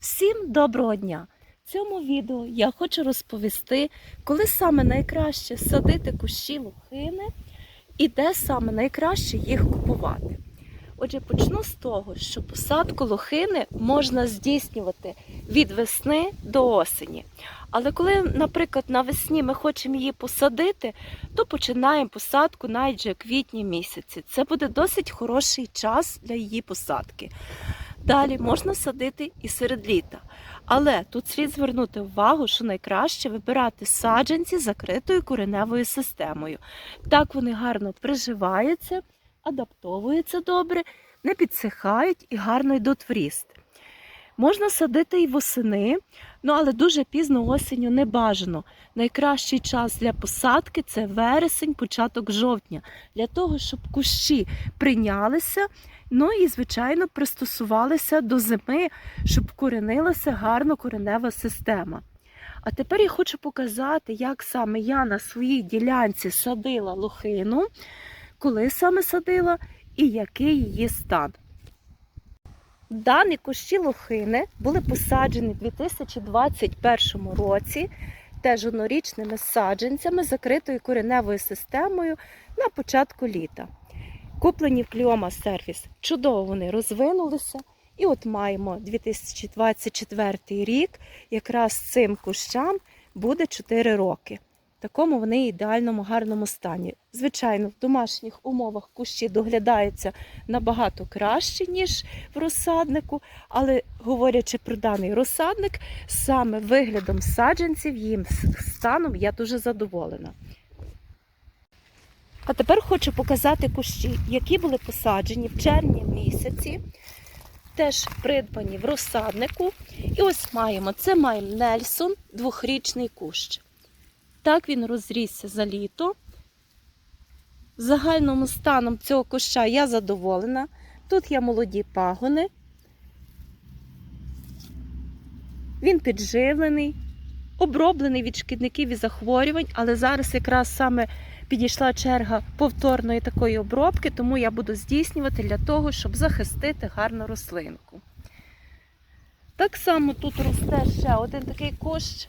Всім доброго дня! В цьому відео я хочу розповісти, коли саме найкраще садити кущі лохини і де саме найкраще їх купувати. Отже, почну з того, що посадку лохини можна здійснювати від весни до осені. Але коли, наприклад, навесні ми хочемо її посадити, то починаємо посадку навіть вже квітні місяці. Це буде досить хороший час для її посадки. Далі можна садити і серед літа. Але тут слід звернути увагу, що найкраще вибирати саджанці з закритою кореневою системою. Так вони гарно приживаються, адаптовуються добре, не підсихають і гарно йдуть в ріст. Можна садити і восени, ну але дуже пізно осінню не бажано. Найкращий час для посадки це вересень, початок жовтня, для того, щоб кущі прийнялися, ну і, звичайно, пристосувалися до зими, щоб вкоренилася гарно коренева система. А тепер я хочу показати, як саме я на своїй ділянці садила лохину, коли саме садила і який її стан. Дані кущі лохини були посаджені в 2021 році теж однорічними саджанцями закритою кореневою системою на початку літа. Куплені в Кліома сервіс чудово вони розвинулися. І от маємо 2024 рік, якраз цим кущам буде 4 роки. Такому вони ідеальному гарному стані. Звичайно, в домашніх умовах кущі доглядаються набагато краще, ніж в розсаднику, але говорячи про даний розсадник, саме виглядом саджанців, їм станом я дуже задоволена. А тепер хочу показати кущі, які були посаджені в червні місяці, теж придбані в розсаднику. І ось маємо, це маємо Нельсон, двохрічний кущ. Так він розрісся за літо. Загальному станом цього куща я задоволена. Тут є молоді пагони. Він підживлений, оброблений від шкідників і захворювань, але зараз якраз саме підійшла черга повторної такої обробки, тому я буду здійснювати для того, щоб захистити гарну рослинку. Так само тут росте ще один такий кущ.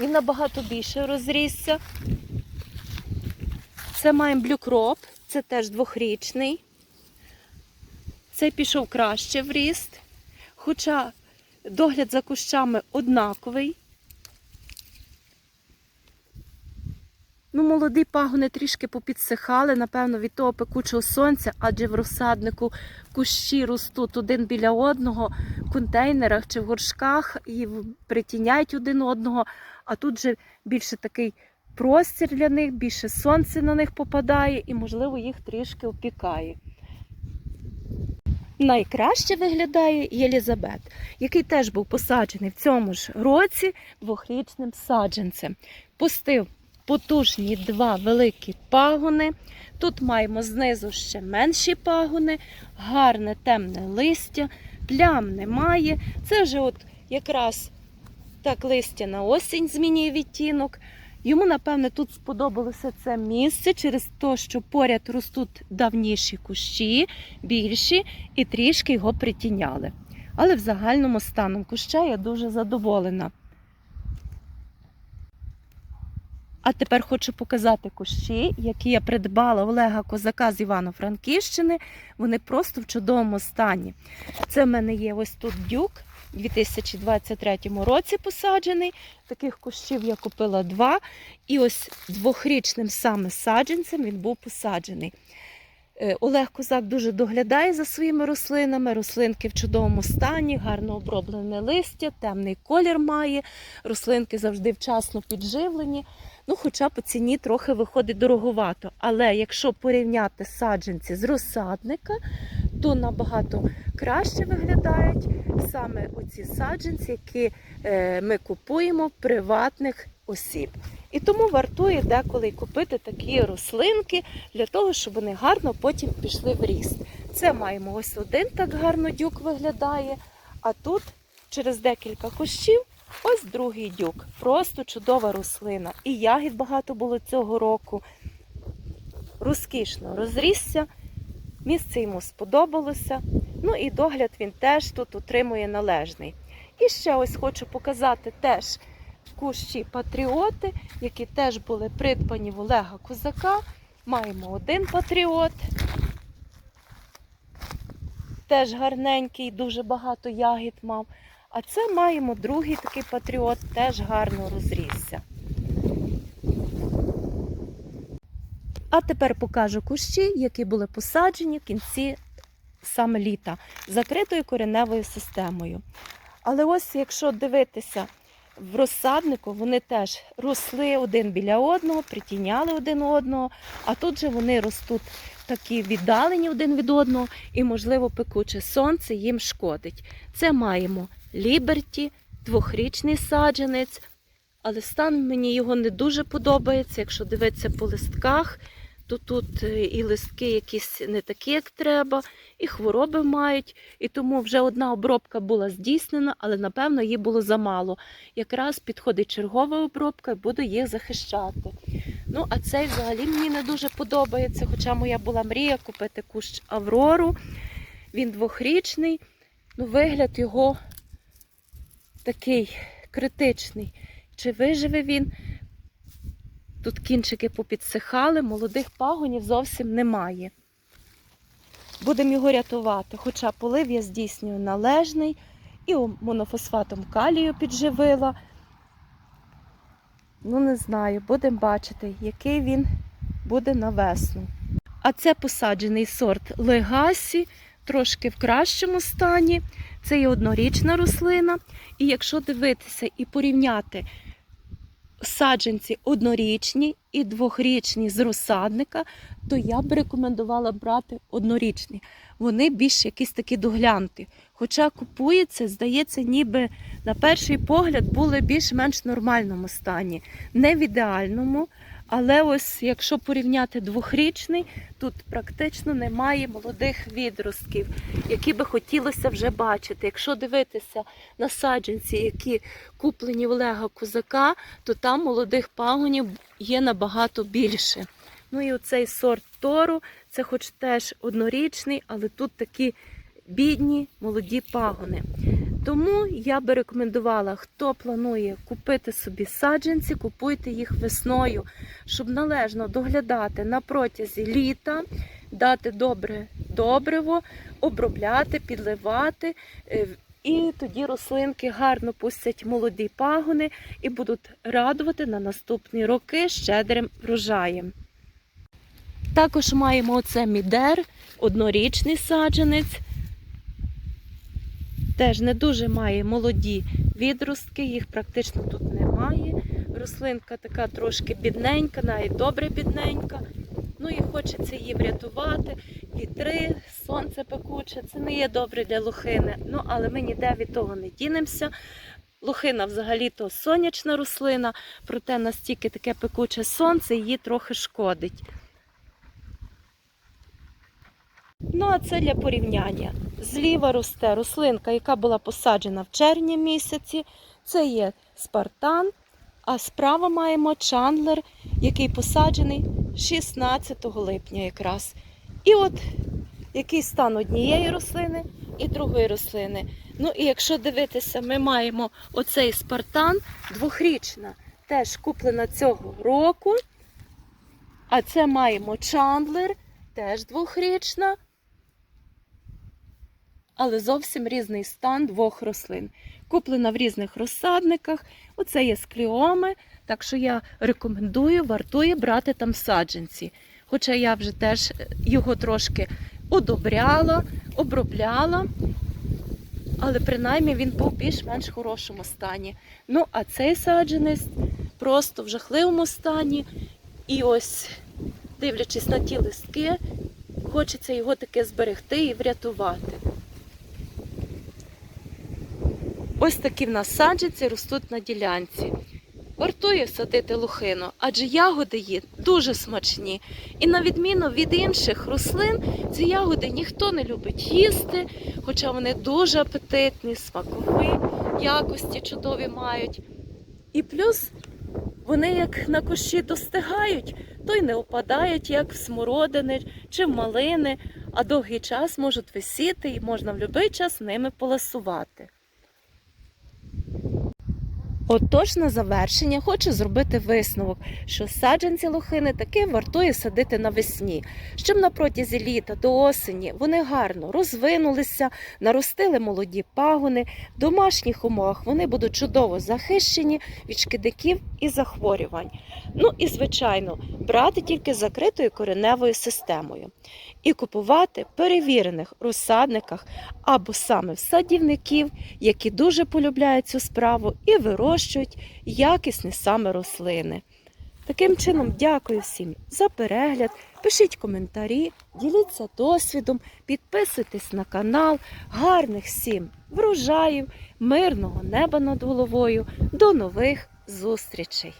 Він набагато більше розрісся. Це маємо блюкроп, це теж двохрічний. Цей пішов краще в ріст, хоча догляд за кущами однаковий. Ну, молоді пагони трішки попідсихали, напевно, від того пекучого сонця, адже в розсаднику кущі ростуть один біля одного в контейнерах чи в горшках і притіняють один одного. А тут же більше такий простір для них, більше сонце на них попадає і, можливо, їх трішки опікає. Найкраще виглядає Єлізабет, який теж був посаджений в цьому ж році двохрічним саджанцем. Пустив потужні два великі пагони. Тут маємо знизу ще менші пагони, гарне темне листя, плям немає. Це вже от якраз так листя на осінь змінює відтінок. Йому, напевне, тут сподобалося це місце через те, що поряд ростуть давніші кущі, більші, і трішки його притіняли. Але в загальному станом куща я дуже задоволена. А тепер хочу показати кущі, які я придбала Олега Козака з Івано-Франківщини. Вони просто в чудовому стані. Це в мене є ось тут дюк. У 2023 році посаджений. Таких кущів я купила два. І ось двохрічним саме саджанцем він був посаджений. Е, Олег Козак дуже доглядає за своїми рослинами. Рослинки в чудовому стані, гарно оброблене листя, темний колір має. Рослинки завжди вчасно підживлені. Ну, хоча по ціні трохи виходить дороговато. Але якщо порівняти саджанці з розсадника, то набагато краще виглядають саме оці саджанці, які е, ми купуємо приватних осіб. І тому вартує деколи купити такі рослинки для того, щоб вони гарно потім пішли в ріст. Це маємо ось один так гарно дюк виглядає, а тут через декілька кущів ось другий дюк. Просто чудова рослина. І ягід багато було цього року. Розкішно розрісся. Місце йому сподобалося. Ну і догляд він теж тут утримує належний. І ще ось хочу показати теж кущі патріоти, які теж були придбані в Олега Козака. Маємо один патріот. Теж гарненький, дуже багато ягід мав. А це маємо другий такий патріот, теж гарно розрісся. А тепер покажу кущі, які були посаджені в кінці саме літа закритою кореневою системою. Але ось якщо дивитися в розсаднику, вони теж росли один біля одного, притіняли один одного, а тут же вони ростуть такі віддалені один від одного, і, можливо, пекуче сонце їм шкодить. Це маємо Ліберті, двохрічний саджанець, але стан мені його не дуже подобається. Якщо дивитися по листках, то тут е, і листки якісь не такі, як треба, і хвороби мають. І тому вже одна обробка була здійснена, але напевно її було замало. Якраз підходить чергова обробка і буду їх захищати. Ну, а цей взагалі мені не дуже подобається, хоча моя була мрія купити кущ Аврору. Він двохрічний, ну вигляд його такий критичний. Чи виживе він? Тут кінчики попідсихали, молодих пагонів зовсім немає. Будемо його рятувати, хоча полив я здійснюю належний і монофосфатом калію підживила. Ну, не знаю, будемо бачити, який він буде на весну. А це посаджений сорт легасі, трошки в кращому стані. Це є однорічна рослина. І якщо дивитися і порівняти саджанці однорічні і двохрічні з розсадника, то я б рекомендувала брати однорічні. Вони більш якісь такі доглянуті. Хоча купується, здається, ніби на перший погляд були більш-менш нормальному стані, не в ідеальному. Але ось якщо порівняти двохрічний, тут практично немає молодих відростків, які би хотілося вже бачити. Якщо дивитися на саджанці, які куплені в Олега Козака, то там молодих пагонів є набагато більше. Ну і оцей сорт тору, це хоч теж однорічний, але тут такі бідні молоді пагони. Тому я би рекомендувала, хто планує купити собі саджанці, купуйте їх весною, щоб належно доглядати на протязі літа, дати добре добриво, обробляти, підливати. е, І тоді рослинки гарно пустять молоді пагони і будуть радувати на наступні роки щедрим врожаєм. Також маємо оце мідер, однорічний саджанець. Теж не дуже має молоді відростки, їх практично тут немає. Рослинка така трошки бідненька, навіть добре бідненька. Ну і хочеться її врятувати. Вітри, сонце пекуче, це не є добре для лохини. Ну, але ми ніде від того не дінемося. Лохина взагалі-то сонячна рослина, проте настільки таке пекуче сонце її трохи шкодить. Ну, а це для порівняння. Зліва росте рослинка, яка була посаджена в червні місяці. Це є спартан, а справа маємо чандлер, який посаджений 16 липня якраз. І от який стан однієї рослини і другої рослини. Ну і якщо дивитися, ми маємо оцей спартан двохрічна, теж куплена цього року. А це маємо чандлер, теж двохрічна але зовсім різний стан двох рослин. Куплена в різних розсадниках. Оце є скліоми, так що я рекомендую, вартує брати там саджанці. Хоча я вже теж його трошки одобряла, обробляла, але принаймні він був в більш-менш хорошому стані. Ну, а цей саджанець просто в жахливому стані. І ось, дивлячись на ті листки, хочеться його таки зберегти і врятувати. Ось такі в нас саджанці ростуть на ділянці. Вартує садити лухину, адже ягоди її дуже смачні. І на відміну від інших рослин, ці ягоди ніхто не любить їсти, хоча вони дуже апетитні, смакові, якості чудові мають. І плюс вони як на кущі достигають, то й не опадають, як в смородини чи в малини, а довгий час можуть висіти і можна в будь-який час ними поласувати. Отож, на завершення хочу зробити висновок, що саджанці лохини таки вартує садити навесні, щоб на протязі літа до осені вони гарно розвинулися, наростили молоді пагони. В домашніх умовах вони будуть чудово захищені від шкідників і захворювань. Ну і звичайно, брати тільки закритою кореневою системою і купувати перевірених розсадниках або саме садівників, які дуже полюбляють цю справу і вирощують якісні саме рослини. Таким чином, дякую всім за перегляд. Пишіть коментарі, діліться досвідом, підписуйтесь на канал. Гарних всім врожаїв, мирного неба над головою. До нових зустрічей!